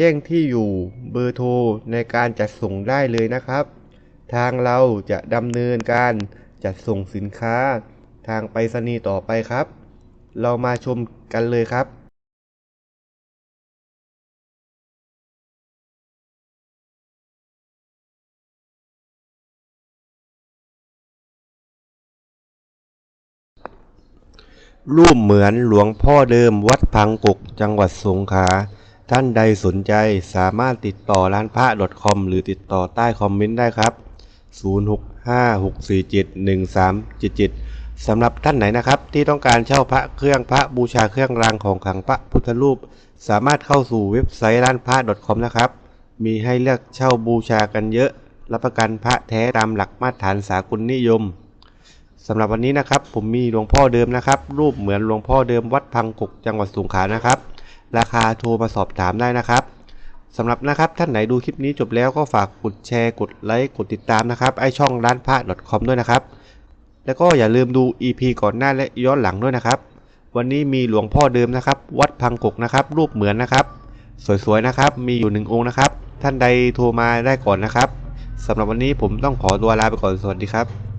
จ้งที่อยู่เบอร์โทรในการจัดส่งได้เลยนะครับ ทางเราจะดำเนินการจัดส่งสินค้า ทางไปรษณีย์ต่อไปครับ เรามาชมกันเลยครับรูปเหมือนหลวงพ่อเดิมวัดพังกกจังหวัดสงขลา ท่านใดสนใจสามารถติดต่อร้านพระ .com หรือติดต่อใต้คอมเมนต์ได้ครับ 0656471377สำหรับท่านไหนนะครับ ที่ต้องการเช่าพระเครื่องพระบูชาเครื่องรางของขลังพระพุทธรูป สามารถเข้าสู่เว็บไซต์ร้านพระ .com นะครับ มีให้เลือกเช่าบูชากันเยอะ รับประกันพระแท้ตามหลักมาตรฐานสากลนิยมสำหรับวันนี้นะครับ ผมมีหลวงพ่อเดิมนะครับ รูปเหมือนหลวงพ่อเดิมวัดพังกกจังหวัดสงขลานะครับ ราคาโทรมาสอบถามได้นะครับสำหรับนะครับท่านไหนดูคลิปนี้จบแล้วก็ฝากกดแชร์กดไลค์กดติดตามนะครับไอช่องร้านพระ .com ด้วยนะครับ แล้วก็อย่าลืมดู EP ก่อนหน้าและย้อนหลังด้วยนะครับ วันนี้มีหลวงพ่อเดิมนะครับ วัดพังกกนะครับ รูปเหมือนนะครับ สวยๆนะครับ มีอยู่หนึ่งองค์นะครับ ท่านใดโทรมาได้ก่อนนะครับสำหรับวันนี้ผมต้องขอตัวลาไปก่อนสวัสดีครับ